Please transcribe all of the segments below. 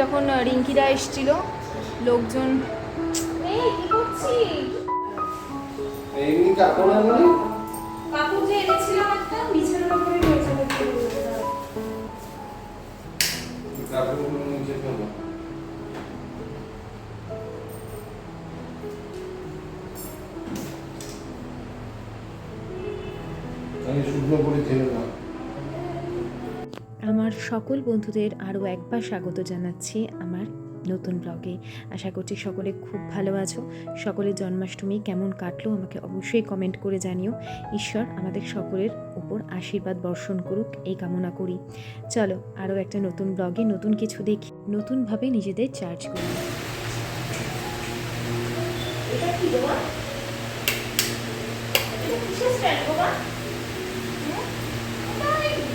যখন রিঙ্কিরা এসছিল লোকজন এই কি করছিস? এমনি সকল বন্ধুদের আরও একবার স্বাগত জানাচ্ছি আমার নতুন ব্লগে। আশা করছি সকলে খুব ভালো আছো। সকলের জন্মাষ্টমী কেমন কাটলো আমাকে অবশ্যই কমেন্ট করে জানিও। ঈশ্বর আমাদের সকলের উপর আশীর্বাদ বর্ষণ করুক, এই কামনা করি। চলো আরও একটা নতুন ব্লগে নতুন কিছু দেখি, নতুনভাবে নিজেদের চার্জ করি। এটা কি দেওয়া এটা কিসের স্ট্যান্ড বাবা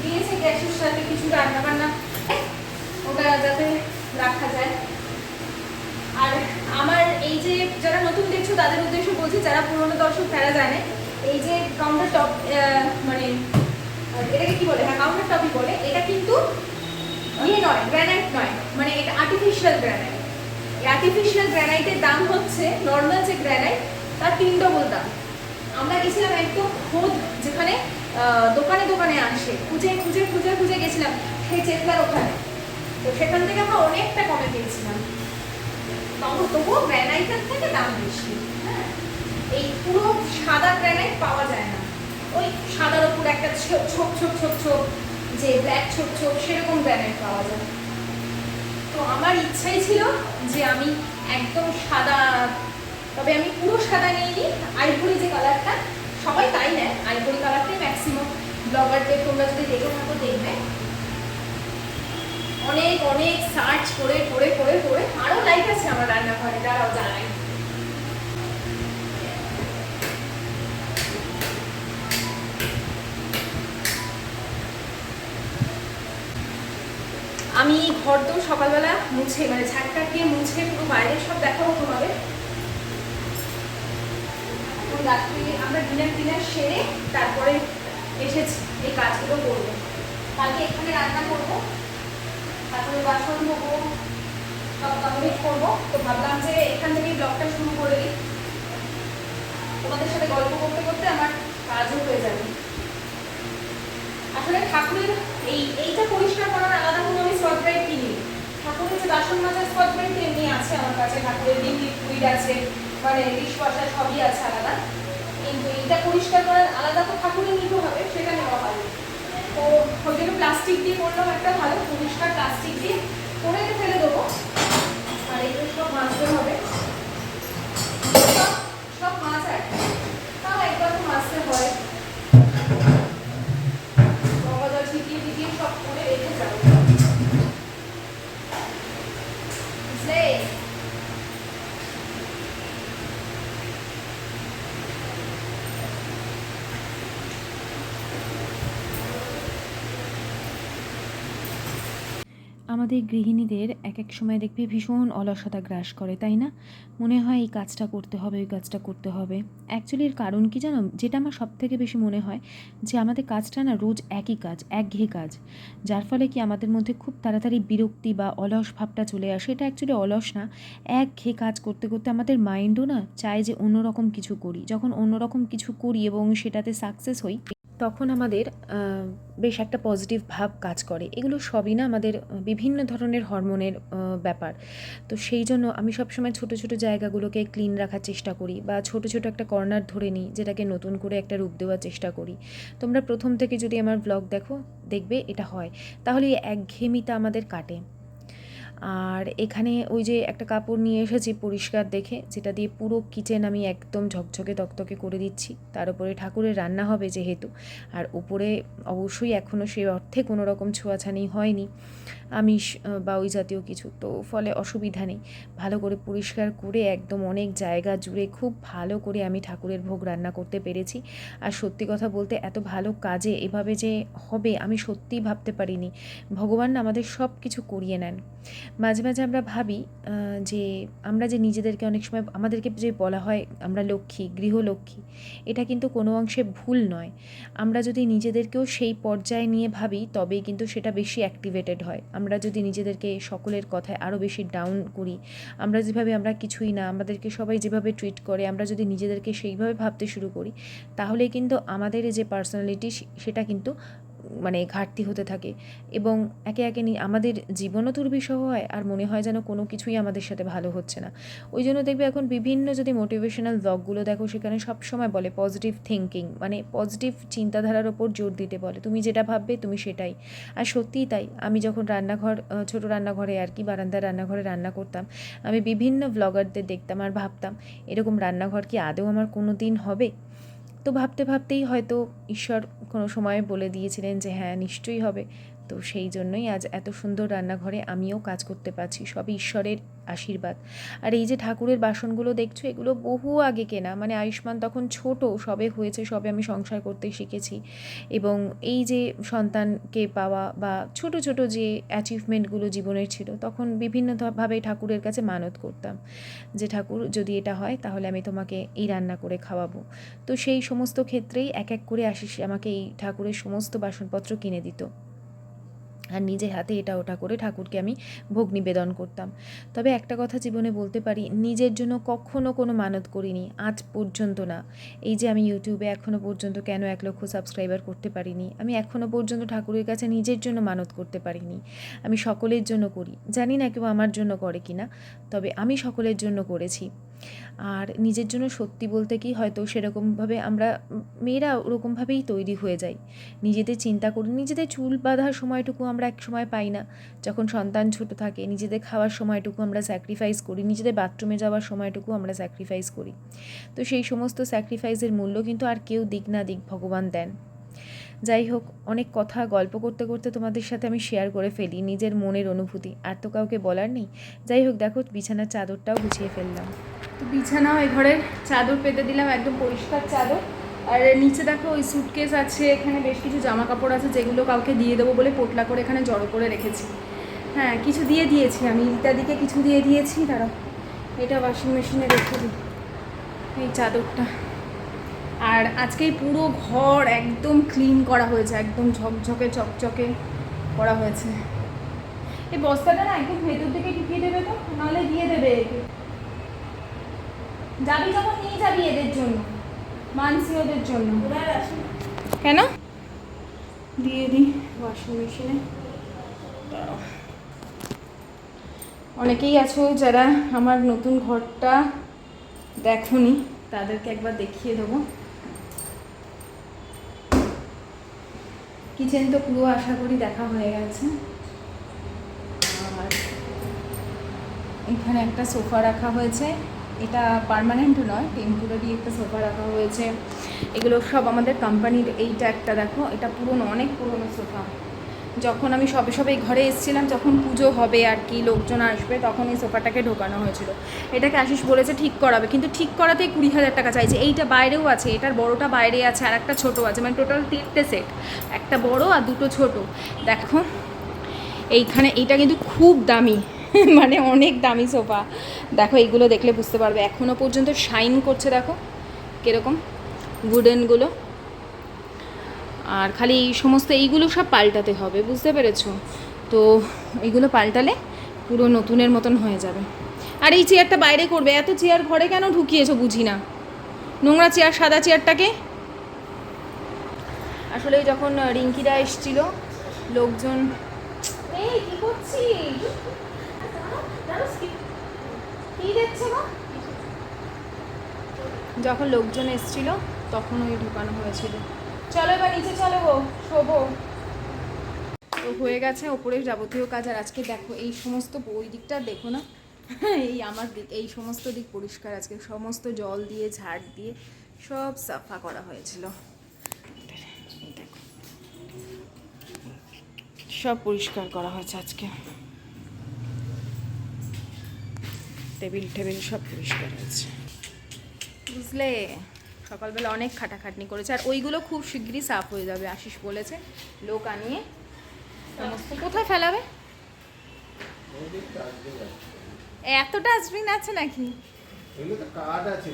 দিয়েছে, গ্যাসের সাথে কিছু রান্না বান্না ওটা যাতে রাখা যায়। আর আমার এই যে যারা নতুন দেখছ, তাদের উদ্দেশ্য বলছি, যারা পুরনো দর্শক, তারা জানে, এই যে কাউন্টার টপ মানে এটাকে কি বলে? হ্যাঁ কাউন্টার টপই বলে। এটা কিন্তু ইয়ে নয় গ্রানাইট নয়। মানে এটা আর্টিফিশিয়াল গ্রানাইট এই আর্টিফিশিয়াল গ্রানাইটের দাম হচ্ছে নর্মাল যে গ্রানাইট তার তিন ডবল দাম। আমরা গেছিলাম একদম খোদ যেখানে দোকানে দোকানে আসে। খুঁজে খুঁজে খুঁজে খুঁজে গেছিলাম। সেই চেতলার ওখানে। তো সেখান থেকে আমরা অনেকটা কমে পেয়েছিলাম। তবু তবুও গ্রানাইটের থেকে দাম বেশি। হ্যাঁ? এই পুরো সাদা গ্রানাইট পাওয়া যায় না। ওই সাদার ওপর একটা ছোপ ছোপ ছোপ ছোপ, যে ব্ল্যাক ছোপ ছোপ, সেরকম গ্রানাইট পাওয়া যায়। তো আমার ইচ্ছাই ছিল যে আমি একদম সাদা তবে আমি পুরো সাদা নিইনি। আইভরি যে কালারটা সবাই তাই নেয়। আইভরি কালারটাই ম্যাক্সিমাম ব্লগারদের তোমরা যদি দেখে থাকো দেখবে। অনেক অনেক সার্চ করে করে করে করে আরও লাইট আছে আমার রান্নাঘরে, দাঁড়াও জ্বালাই আমি ঘর তো সকালবেলা মুছে মানে ঝাড়টা দিয়ে মুছে পুরো বাইরে সব দেখাবো তোমাদের। রাত্রে আমরা ডিনার টিনার সেরে তারপরে এসেছি, এই কাজগুলো করব। কালকে এখানে রান্না করব, তারপরে বাসন ধোবো সব কমপ্লিট করব। তো ভাবলাম যে এখান থেকেই ব্লগটা শুরু করে দিই। তোমাদের সাথে গল্প করতে করতে আমার কাজও হয়ে যাবে। আসলে ঠাকুরের এই, এইটা পরিষ্কার করার আলাদা কোনো আমি স্কচ ব্রাইট কিনি। ঠাকুরের যে বাসন মাজার স্কচ ব্রাইট এমনি আছে আমার কাছে। ঠাকুরের ডিম লিকুইড আছে মানে ডিশ ওয়াশার সবই আছে আলাদা। এইটা পরিষ্কার করার আলাদা তো ঠাকুরে নিতে হবে, সেটা নেওয়া হবে তো ওই জন্য প্লাস্টিক দিয়ে করলাম একটা ভালো, পরিষ্কার প্লাস্টিক দিয়ে করে ফেলে দেবো। আর এগুলো সব মাছতে হবে, সব সব মাছ আর তাও একবার তো মাছতে হয় গঙ্গা জল ছিটিয়ে ছিটিয়ে সব করে রেখে যাব বুঝলে আমাদের গৃহিণীদের এক এক সময় দেখবে ভীষণ অলসতা গ্রাস করে, তাই না? মনে হয় এই কাজটা করতে হবে, ওই কাজটা করতে হবে। অ্যাকচুয়ালি এর কারণ কি জানো? যেটা আমার সব থেকে বেশি মনে হয় যে আমাদের কাজটা না রোজ একই কাজ, একঘেয়ে কাজ। যার ফলে কি আমাদের মধ্যে খুব তাড়াতাড়ি বিরক্তি বা অলস ভাবটা চলে আসে। এটা অ্যাকচুয়ালি অলস না, একঘেয়ে কাজ করতে করতে আমাদের মাইন্ডও না চায় যে অন্যরকম কিছু করি। যখন অন্যরকম কিছু করি এবং সেটাতে সাকসেস হই তখন আমাদের বেশ একটা পজিটিভ ভাব কাজ করে। এগুলো সবই না আমাদের বিভিন্ন ধরনের হরমোনের ব্যাপার। তো সেই জন্য আমি সবসময় ছোট ছোট জায়গাগুলোকে ক্লিন রাখার চেষ্টা করি বা ছোট ছোট একটা কর্নার ধরে নিই যেটাকে নতুন করে একটা রূপ দেওয়ার চেষ্টা করি। তোমরা প্রথম থেকে যদি আমার ব্লগ দেখো, দেখবে এটা হয়। তাহলে এই একঘেয়েমিটা আমাদের কাটে। আর এখানে ওই যে একটা কাপড় নিয়ে এসেছি পরিষ্কার দেখে, যেটা দিয়ে পুরো কিচেন আমি একদম ঝকঝকে তকতকে করে দিচ্ছি। তার উপরে ঠাকুরের রান্না হবে যেহেতু। আর উপরে অবশ্যই এখনও সেই অর্থে কোনো রকম ছোঁয়াছানি হয়নি। আমিষ বা ওই জাতীয় কিছু। তো ফলে অসুবিধা নেই। ভালো করে পরিষ্কার করে একদম অনেক জায়গা জুড়ে খুব ভালো করে আমি ঠাকুরের ভোগ রান্না করতে পেরেছি। আর সত্যি কথা বলতে এত ভালো কাজে এভাবে যে হবে আমি সত্যিই ভাবতে পারিনি। ভগবান আমাদের সব কিছু করিয়ে নেন। মাঝে মাঝে আমরা ভাবি যে আমরা যে নিজেদেরকে অনেক সময় আমাদেরকে যে বলা হয় আমরা লক্ষ্মী, গৃহলক্ষ্মী, এটা কিন্তু কোনো অংশে ভুল নয়। আমরা যদি নিজেদেরকেও সেই পর্যায়ে নিয়ে ভাবি, তবেই কিন্তু সেটা বেশি অ্যাক্টিভেটেড হয়। আমরা যদি নিজেদেরকে সকলের কথায় আরও বেশি ডাউন করি, আমরা যেভাবে আমরা কিছুই না, আমাদেরকে সবাই যেভাবে ট্রিট করে, আমরা যদি নিজেদেরকে সেইভাবে ভাবতে শুরু করি তাহলে কিন্তু আমাদের যে পার্সোনালিটি সেটা কিন্তু মানে ঘাটতি হতে থাকে। এবং একে একে আমাদের জীবনও দুর্বিষহ হয় আর মনে হয় যেন কোনো কিছুই আমাদের সাথে ভালো হচ্ছে না। ওই জন্য দেখবে এখন বিভিন্ন যদি মোটিভেশনাল ব্লগগুলো দেখো, সেখানে সবসময় বলে পজিটিভ থিঙ্কিং মানে পজিটিভ চিন্তাধারার ওপর জোর দিতে বলে। তুমি যেটা ভাববে, তুমি সেটাই। আর সত্যিই তাই। আমি যখন রান্নাঘর ছোটো রান্নাঘরে আর কি, বারান্দার রান্নাঘরে রান্না করতাম, আমি বিভিন্ন ব্লগারদের দেখতাম আর ভাবতাম, এরকম রান্নাঘর কি আদৌ আমার কোনো দিন হবে? তো ভাবতে ভাবতেই হয়তো ঈশ্বর কোনো সময় বলে দিয়েছিলেন যে হ্যাঁ নিশ্চয়ই হবে। তো সেই জন্যই আজ এত সুন্দর রান্নাঘরে আমিও কাজ করতে পারছি, সবই ঈশ্বরের আশীর্বাদ। আর এই যে ঠাকুরের বাসনগুলো দেখছ, এগুলো বহু আগে কেনা মানে আয়ুষ্মান তখন ছোট, সবে হয়েছে, সবে আমি সংসার করতে শিখেছি। এবং এই যে সন্তানকে পাওয়া বা ছোট ছোট যে অ্যাচিভমেন্টগুলো জীবনের ছিল, তখন বিভিন্নভাবে ঠাকুরের কাছে মানত করতাম যে, ঠাকুর, যদি এটা হয়, তাহলে আমি তোমাকে এই রান্না করে খাওয়াবো। তো সেই সমস্ত ক্ষেত্রেই এক এক করে আশিস আমাকে এই ঠাকুরের সমস্ত বাসনপত্র কিনে দিত। আর নিজে হাতে এটা ওটা করে ঠাকুরকে আমি ভোগ নিবেদন করতাম। তবে একটা কথা জীবনে বলতে পারি, নিজের জন্য কখনো কোনো মানত করিনি, আজ পর্যন্ত না। এই যে আমি ইউটিউবে এখনও পর্যন্ত কেন এক লক্ষ সাবস্ক্রাইবার করতে পারিনি, আমি এখনও পর্যন্ত ঠাকুরের কাছে নিজের জন্য মানত করতে পারিনি। আমি সকলের জন্য করি, জানি না কেউ আমার জন্য করে কি না তবে আমি সকলের জন্য করেছি। আর নিজের জন্য সত্যি বলতে কি হয়তো সেরকমভাবে আমরা মেয়েরা ওরকমভাবেই তৈরি হয়ে যাই। নিজেদের চিন্তা করি, নিজেদের চুল বাঁধার সময়টুকু আমরা এক সময় পাই না। যখন সন্তান ছোট থাকে, নিজেদের খাওয়ার সময়টুকু আমরা স্যাক্রিফাইস করি, নিজেদের বাথরুমে যাওয়ার সময়টুকু আমরা স্যাক্রিফাইস করি। তো সেই সমস্ত স্যাক্রিফাইসের মূল্য কিন্তু আর কেউ দিক না দিক ভগবান দেন। যাই হোক, অনেক কথা গল্প করতে করতে তোমাদের সাথে আমি শেয়ার করে ফেলি নিজের মনের অনুভূতি। আর তো কাউকে বলার নেই। যাই হোক, দেখো বিছানার চাদরটাও গুছিয়ে ফেললাম। তো বিছানাও এই ঘরের চাদর পেতে দিলাম, একদম পরিষ্কার চাদর। আর নিচে দেখো ওই সুটকেস আছে, এখানে বেশ কিছু জামা কাপড় আছে যেগুলো কাউকে দিয়ে দেবো বলে পোটলা করে এখানে জড়ো করে রেখেছি। হ্যাঁ কিছু দিয়ে দিয়েছি আমি ইত্যাদিকে কিছু দিয়ে দিয়েছি, দাঁড়াও। এটা ওয়াশিং মেশিনে রেখে দিই, এই চাদরটা। আর আজকে পুরো ঘর একদম ক্লিন করা হয়েছে, একদম ঝকঝকে, চকচকে করা হয়েছে। এই বস্তাটা না একদম ভেতর দিকে ঢুকিয়ে দেবে তো, নাহলে দিয়ে দেবে। যাবি যখন, নিয়ে যাবি এদের জন্য। মানসি ওদের জন্য। কেন? দিয়ে দিই ওয়াশিং মেশিনে অনেকেই আছো যারা আমার নতুন ঘরটা দেখনি তাদেরকে একবার দেখিয়ে দেবো। কিচেন তো পুরো আশা করি দেখা হয়ে গেছে। আর এখানে একটা সোফা রাখা হয়েছে। এটা পার্মানেন্ট নয় টেম্পোরারি একটা সোফা রাখা হয়েছে। এগুলো সব আমাদের কোম্পানির এইটা একটা, দেখো, এটা পুরনো, অনেক পুরনো সোফা যখন আমি সবে সবে ঘরে এসেছিলাম, যখন পুজো হবে আর কি, লোকজন আসবে, তখন এই সোফাটাকে ঢোকানো হয়েছিল। এটাকে আশিস বলেছে ঠিক করাবে, কিন্তু ঠিক করাতেই কুড়ি হাজার টাকা চাইছে। এইটা বাইরেও আছে, এটার বড়টা বাইরে আছে, আর একটা ছোটো আছে মানে টোটাল তিনটে সেট একটা বড় আর দুটো ছোট। দেখো, এইখানে, এইটা কিন্তু খুব দামি। মানে অনেক দামি সোফা। দেখো, এইগুলো দেখলে বুঝতে পারবে। এখনও পর্যন্ত শাইন করছে, দেখো, কীরকম উডেনগুলো আর খালি এই সমস্ত এইগুলো সব পাল্টাতে হবে, বুঝতে পেরেছ? তো এইগুলো পাল্টালে পুরো নতুনের মতন হয়ে যাবে। আর এই চেয়ারটা বাইরে করবে। এত চেয়ার ঘরে কেন ঢুকিয়েছো বুঝি না। নোংরা চেয়ার, সাদা চেয়ারটাকে? আসলে যখন রিঙ্কিরা এসছিল, লোকজন এই, কি করছিস? যখন লোকজন এসছিল, তখন ওই ঢুকানো হয়েছিল। চলো এবার নিচে চলো গো, শোবো। তো হয়ে গেছে ওপরে যাবতীয় কাজ, আর আজকে দেখো, এই সমস্ত ওই দিকটা দেখো না? এই আমার দিক, এই সমস্ত দিক পরিষ্কার। আজকে সমস্ত জল দিয়ে, ঝাড় দিয়ে সব সাফা করা হয়েছিল। সব পরিষ্কার করা হয়েছে আজকে। টেবিল টেবিল সব পরিষ্কার হয়েছে বুঝলে সকালবেলা অনেক খাটাখাটনি করেছে। আর ওইগুলো খুব শিগগিরই সাফ হয়ে যাবে আশিস বলেছে। লোক আনিয়ে সমস্ত কোথায় ফেলাবে? এত ডাস্টবিন আছে নাকি? আছে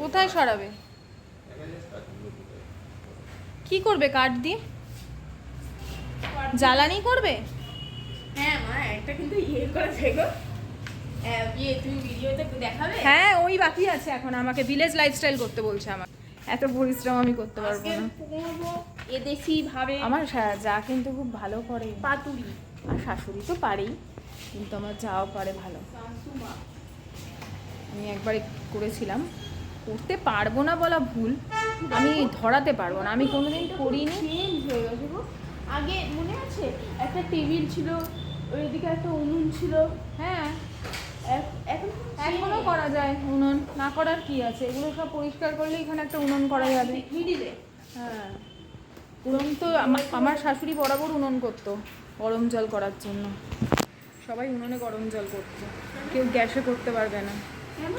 কোথায় সরাবে? কি করবে কাঠ দিয়ে? জ্বালানি করবে? হ্যাঁ মা একটা কিন্তু ইয়ে করে দেখো ইয়ে তুমি ভিডিওতে দেখাবে হ্যাঁ ওই বাকি আছে এখন। আমাকে ভিলেজ লাইফস্টাইল করতে বলছে আমার এত পরিশ্রম আমি করতে পারব না। এদেশি ভাবে। আমার যা কিন্তু খুব ভালো করে। পাতুরি। আর শাশুড়ি তো পারেই কিন্তু আমার যাও পারে ভালো। আমি একবার করেছিলাম। করতে পারব না বলা ভুল। আমি ধরাতে পারব না। আমি কোনোদিন করিনি। চেঞ্জ হয়ে গেছে আগে মনে আছে একটা টেবিল ছিল ওইদিকে একটা উনুন ছিল। হ্যাঁ। এখন করা যায় উনুন না করার কি আছে? এগুলো সব পরিষ্কার করলে এখানে একটা উনুন করা যাবে। মিডিলে হ্যাঁ। উনুন তো আমা- আমার শাশুড়ি বরাবর উনুন করতো গরম জল করার জন্য। সবাই উনুনে গরম জল করতো। কেউ গ্যাসে করতে পারবে না। কেন?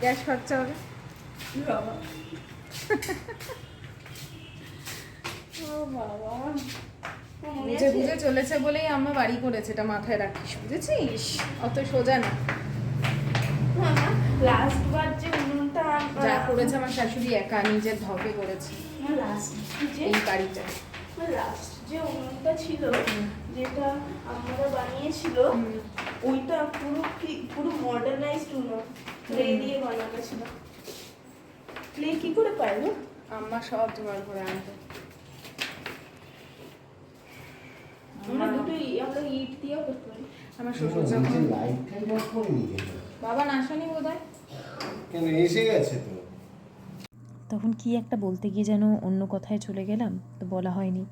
গ্যাস খরচা হবে। বাবা। ও বাবা। বুঝে বুঝে চলেছে বলেই আমরা বাড়ি করেছে এটা মাথায় রাখিস বুঝেছিস? অত সোজা না। লাস্ট বার যে উনুনটা যা করেছে আমার শাশুড়ি একা নিজের করেছে। লাস্ট যে এই বাড়িটা। লাস্ট যে উনুনটা ছিল যেটা আমরা বানিয়েছিল ওইটা পুরো কি পুরো মডার্নাইজড উনুন ক্লে দিয়ে বানানো ছিল। ক্লে কি করে পারল আম্মা সব জোগাড় করে আনতো আমরা ইট দিয়েও করতে পারি। আমার শ্বশুর যখন বাবা নাসানি বোধ হয় কেন? এসে গেছে তো। তখন কি একটা বলতে গিয়ে যেন অন্য কথায় চলে গেলাম? তো বলা হয়নি।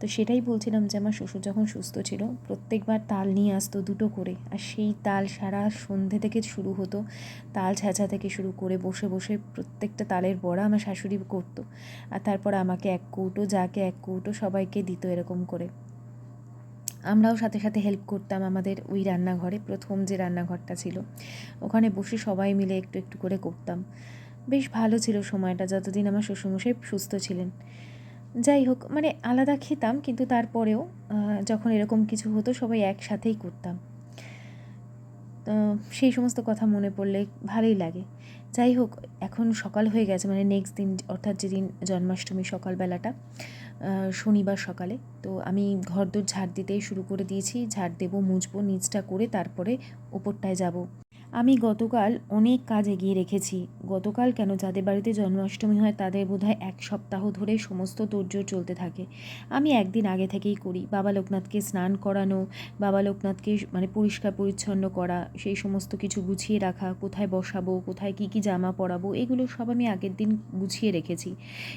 তো সেটাই বলছিলাম যে আমার শ্বশুর যখন সুস্থ ছিল প্রত্যেকবার তাল নিয়ে আসতো দুটো করে। আর সেই তাল সারা সন্ধে থেকে শুরু হতো। তাল ছ্যাঁচা থেকে শুরু করে বসে বসে প্রত্যেকটা তালের বড়া আমার শাশুড়ি করতো। আর তারপর আমাকে এক কৌটো যাকে এক কৌটো সবাইকে দিত এরকম করে। আমরাও সাথে সাথে হেল্প করতাম আমাদের ওই রান্নাঘরে, প্রথম যে রান্নাঘরটা ছিল। ওখানে বসে সবাই মিলে একটু একটু করে করতাম। বেশ ভালো ছিল সময়টা, যতদিন আমার শ্বশুরমশাই সুস্থ ছিলেন। যাই হোক মানে আলাদা খেতাম, কিন্তু তারপরেও যখন এরকম কিছু হতো, সবাই একসাথেই করতাম। তো সেই সমস্ত কথা মনে পড়লে ভালোই লাগে। যাই হোক, এখন সকাল হয়ে গেছে মানে নেক্সট দিন, অর্থাৎ যেদিন জন্মাষ্টমী সকালবেলাটা শনিবার সকালে। তো আমি ঘরদোর ঝাড় দিতেই শুরু করে দিয়েছি। ঝাড় দেবো, মুছবো, নিচটা করে তারপরে ওপরটায় যাব। আমি গতকাল অনেক কাজ এগিয়ে রেখেছি। গতকাল কেন যাদের বাড়িতে জন্মাষ্টমী হয় তাদের বোধহয় এক সপ্তাহ ধরে সমস্ত তোড়জোড় চলতে থাকে। আমি একদিন আগে থেকেই করি, বাবা লোকনাথকে স্নান করানো, বাবা লোকনাথকে মানে পরিষ্কার পরিচ্ছন্ন করা, সেই সমস্ত কিছু গুছিয়ে রাখা, কোথায় বসাবো, কোথায় কী কী জামা পরাবো, এগুলো সব আমি আগের দিন গুছিয়ে রেখেছি।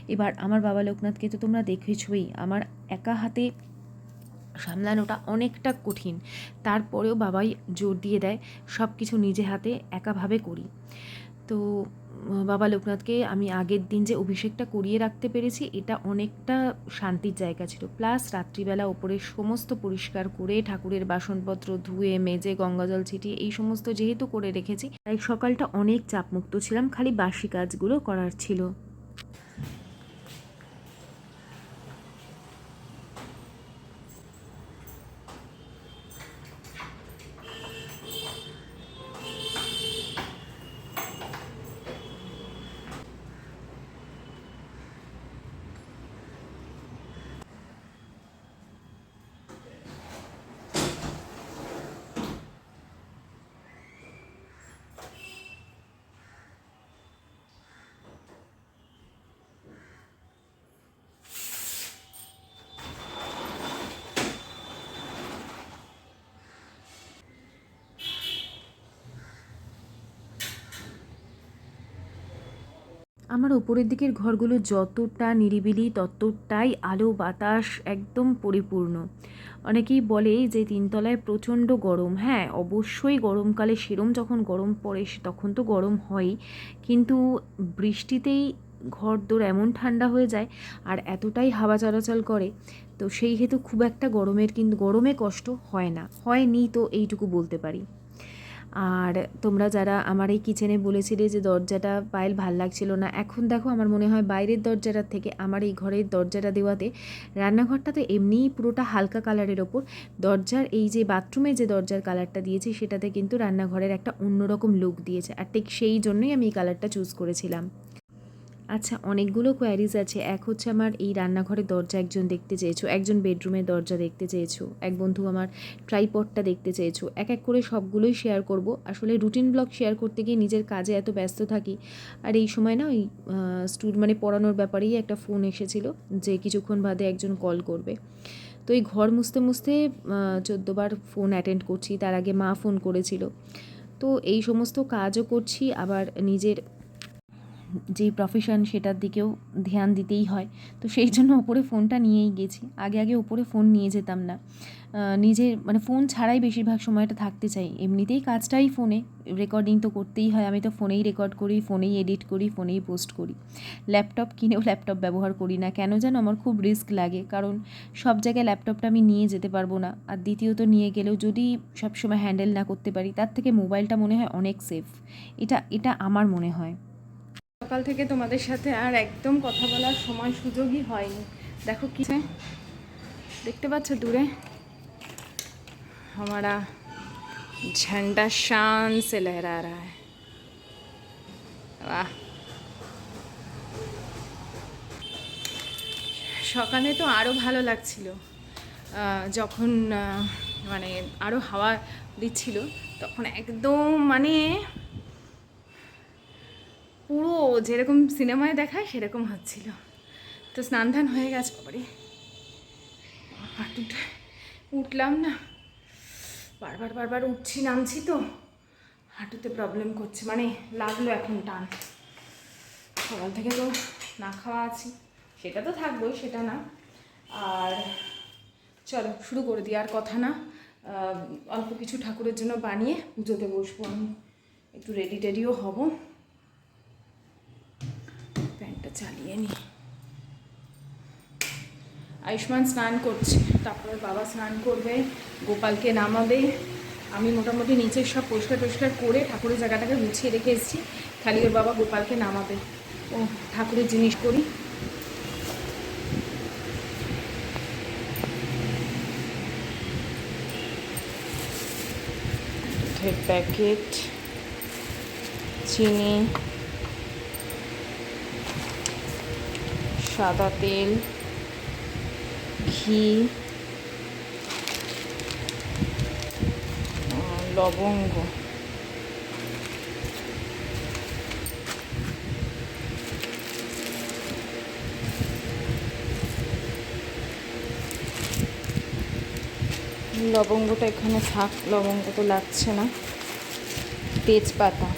এবার আমার বাবা লোকনাথকে তো তোমরা দেখেছই, আমার একা হাতে সামলানোটা অনেকটা কঠিন। তারপরেও বাবাই জোর দিয়ে দেয় সব কিছু নিজে হাতে একাভাবে করি। তো বাবা লোকনাথকে আমি আগের দিন যে অভিষেকটা করিয়ে রাখতে পেরেছি, এটা অনেকটা শান্তির জায়গা ছিল। প্লাস রাত্রিবেলা ওপরে সমস্ত পরিষ্কার করে ঠাকুরের বাসনপত্র ধুয়ে, মেজে, গঙ্গাজল ছিটিয়ে এই সমস্ত যেহেতু করে রেখেছি, তাই সকালটা অনেক চাপমুক্ত ছিলাম, খালি বাসি কাজগুলো করার ছিল। আমার ওপরের দিকের ঘরগুলো যতটা নিরিবিলি, ততটাই আলো, বাতাস একদম পরিপূর্ণ। অনেকেই বলে যে, তিনতলায় প্রচণ্ড গরম। হ্যাঁ অবশ্যই গরমকালে সেরম যখন গরম পড়ে তখন তো গরম হয়ই। কিন্তু বৃষ্টিতেই ঘর দোর এমন ঠান্ডা হয়ে যায় আর এতটাই হাওয়া চলাচল করে। তো সেই হেতু খুব একটা গরমের কিন্তু, গরমে কষ্ট হয় না। হয়নি তো এইটুকু বলতে পারি। আর তোমরা যারা আমার এই কিচেনে বলেছিলে যে দরজাটা পায়েল ভালো লাগছিল না, এখন দেখো আমার মনে হয় বাইরের দরজাটার থেকে আমার এই ঘরের দরজাটা দেওয়াতে রান্নাঘরটা তো এমনিই পুরোটা হালকা কালারের ওপর। দরজার এই যে বাথরুমে যে দরজার কালারটা দিয়েছে, সেটাতে কিন্তু রান্নাঘরের একটা অন্যরকম লুক দিয়েছে। আর ঠিক সেই জন্যই আমি এই কালারটা চুজ করেছিলাম। আচ্ছা অনেকগুলো কোয়ারিজ আছে। এক হচ্ছে আমার এই রান্নাঘরের দরজা একজন দেখতে চেয়েছো, একজন বেডরুমের দরজা দেখতে চেয়েছো, এক বন্ধু আমার ট্রাইপডটা দেখতে চেয়েছো। এক এক করে সবগুলোই শেয়ার করব। আসলে রুটিন ব্লগ শেয়ার করতে গিয়ে নিজের কাজে এত ব্যস্ত থাকি। আর এই সময় না ওই স্টুড মানে পড়ানোর ব্যাপারেই একটা ফোন এসেছিল যে কিছুক্ষণ বাদে একজন কল করবে। তো এই ঘর মুছতে মুছতে চোদ্দোবার ফোন অ্যাটেন্ড করছি। তার আগে মা ফোন করেছিল। তো এই সমস্ত কাজও করছি। আবার নিজের যেই প্রফেশন সেটার দিকেও ধ্যান দিতেই হয়। তো সেই জন্য ওপরে ফোনটা নিয়েই গেছি। আগে আগে ওপরে ফোন নিয়ে যেতাম না। নিজের মানে ফোন ছাড়াই বেশিরভাগ সময়টা থাকতে চাই। এমনিতেই কাজটাই ফোনে। রেকর্ডিং তো করতেই হয়। আমি তো ফোনেই রেকর্ড করি, ফোনেই এডিট করি, ফোনেই পোস্ট করি। ল্যাপটপ কিনেও ল্যাপটপ ব্যবহার করি না। কেন যেন আমার খুব রিস্ক লাগে। কারণ সব জায়গায় ল্যাপটপটা আমি নিয়ে যেতে পারব না। আর দ্বিতীয়ত, নিয়ে গেলেও যদি সবসময় হ্যান্ডেল না করতে পারি, তার থেকে মোবাইলটা মনে হয় অনেক সেফ এটা এটা আমার মনে হয়। সকাল থেকে তোমাদের সাথে আর একদম কথা বলার সময় সুযোগই হয়নি দেখো কি দেখতে পাচ্ছ দূরে हमारा झंडा शान से लहरा रहा है वाह সকালে তো আরও ভালো লাগছিল আহ, যখন আহ, মানে আরও হাওয়া দিচ্ছিল তখন একদম মানে পুরো যেরকম সিনেমায় দেখায়, সেরকম হচ্ছিল। তো স্নান ধান হয়ে গেছে বাবারে। হাঁটুটা উঠলাম না। বারবার বারবার উঠছি, নামছি তো। হাঁটুতে প্রবলেম করছে মানে লাগল এখন টান। সকাল থেকে তো না খাওয়া আছি। সেটা তো থাকবোই, সেটা না। আর চলো, শুরু করে দিই। আর কথা না অল্প কিছু ঠাকুরের জন্য বানিয়ে পুজোতে বসবো আমি। একটু রেডি টেডিও হব। চালিয়ে নি। আয়ুষ্মান স্নান করছে, তারপরে বাবা স্নান করবে, গোপালকে নামাবে। আমি মোটামুটি নিচের সব পরিষ্কার টরিষ্কার করে ঠাকুরের জায়গাটাকে গুছিয়ে রেখে এসেছি। খালি ওর বাবা গোপালকে নামাবে। ও, ঠাকুরের জিনিস করি। দুধের প্যাকেট, চিনি সাদা তেল, ঘি লবঙ্গ। লবঙ্গটা এখানে থাক, লবঙ্গ তো লাগছে না। তেজপাতা।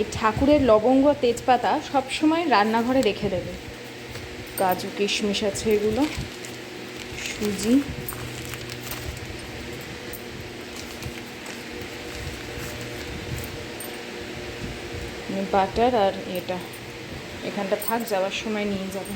এই ঠাকুরের লবঙ্গ তেজপাতা সবসময় রান্নাঘরে রেখে দেবে। কাজু কিশমিশ আছে এগুলো, সুজি। বাটার আর এটা, এখানটা থাক, যাওয়ার সময় নিয়ে যাবে।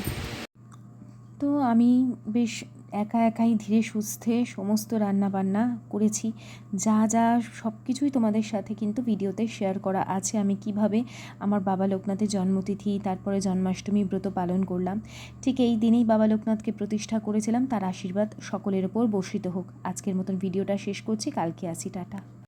তো আমি বেশ একা একাই ধীরে সুস্থে সমস্ত রান্নাবান্না করেছি। যা যা সব কিছুই তোমাদের সাথে কিন্তু ভিডিওতে শেয়ার করা আছে। আমি কীভাবে আমার বাবা লোকনাথের জন্মতিথি, তারপরে জন্মাষ্টমী ব্রত পালন করলাম, ঠিক এই দিনেই বাবা লোকনাথকে প্রতিষ্ঠা করেছিলাম। তার আশীর্বাদ সকলের ওপর বর্ষিত হোক। আজকের মতন ভিডিওটা শেষ করছি। কালকে আসি, টাটা।